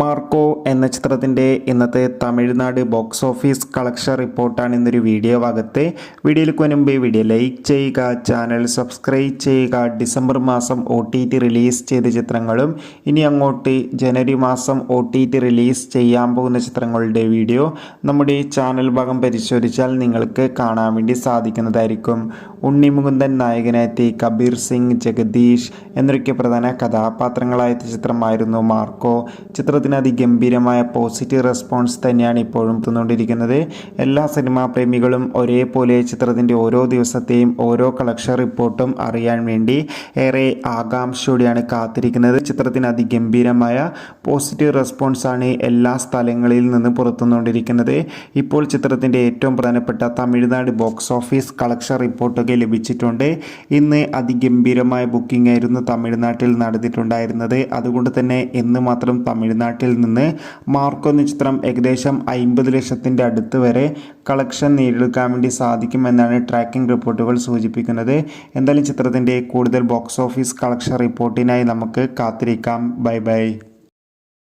Marco എന്ന ചിത്രത്തിന്റെ ഇന്നത്തെ തമിഴ്നാട് ബോക്സ് ഓഫീസ് കളക്ഷൻ റിപ്പോർട്ടാണ് ഇന്നൊരു വീഡിയോ ഭാഗത്ത്. വീഡിയോയിലേക്ക് മുൻപ് വീഡിയോ ലൈക്ക് ചെയ്യുക ചാനൽ സബ്സ്ക്രൈബ് ചെയ്യുക. ഡിസംബർ മാസം ഒ റിലീസ് ചെയ്ത ചിത്രങ്ങളും ഇനി അങ്ങോട്ട് ജനുവരി മാസം ഒ റിലീസ് ചെയ്യാൻ പോകുന്ന ചിത്രങ്ങളുടെ വീഡിയോ നമ്മുടെ ചാനൽ ഭാഗം പരിശോധിച്ചാൽ നിങ്ങൾക്ക് കാണാൻ വേണ്ടി സാധിക്കുന്നതായിരിക്കും. ഉണ്ണി മുകുന്ദൻ നായകനെത്തി കബീർ സിംഗ് ജഗദീഷ് എന്നൊക്കെ പ്രധാന കഥാപാത്രങ്ങളായ ചിത്രമായിരുന്നു മാർക്കോ. ചിത്രത്തിന് അതിഗംഭീരമായ പോസിറ്റീവ് റെസ്പോൺസ് തന്നെയാണ് ഇപ്പോഴും തന്നുകൊണ്ടിരിക്കുന്നത്. എല്ലാ സിനിമാ പ്രേമികളും ഒരേപോലെ ചിത്രത്തിന്റെ ഓരോ ദിവസത്തെയും ഓരോ കളക്ഷൻ റിപ്പോർട്ടും അറിയാൻ വേണ്ടി ഏറെ ആകാംക്ഷയോടെയാണ് കാത്തിരിക്കുന്നത്. ചിത്രത്തിന് അതിഗംഭീരമായ പോസിറ്റീവ് റെസ്പോൺസാണ് എല്ലാ സ്ഥലങ്ങളിൽ നിന്ന് പുറത്തുനിന്നുകൊണ്ടിരിക്കുന്നത്. ഇപ്പോൾ ചിത്രത്തിന്റെ ഏറ്റവും പ്രധാനപ്പെട്ട തമിഴ്നാട് ബോക്സ് ഓഫീസ് കളക്ഷൻ റിപ്പോർട്ടൊക്കെ ലഭിച്ചിട്ടുണ്ട്. ഇന്ന് അതിഗംഭീരമായ ബുക്കിംഗ് ആയിരുന്നു തമിഴ്നാട്ടിൽ നടന്നിട്ടുണ്ടായിരുന്നത്. അതുകൊണ്ട് തന്നെ ഇന്ന് മാത്രം തമിഴ്നാട്ടിൽ നിന്ന് മാർക്കോ എന്ന ചിത്രം ഏകദേശം അമ്പത് ലക്ഷത്തിന്റെ അടുത്ത് വരെ കളക്ഷൻ നേടിയെടുക്കാൻ വേണ്ടി സാധിക്കുമെന്നാണ് ട്രാക്കിംഗ് റിപ്പോർട്ടുകൾ സൂചിപ്പിക്കുന്നത്. എന്തായാലും ചിത്രത്തിന്റെ കൂടുതൽ ബോക്സ് ഓഫീസ് കളക്ഷൻ റിപ്പോർട്ടിനായി നമുക്ക് കാത്തിരിക്കാം. Bye bye.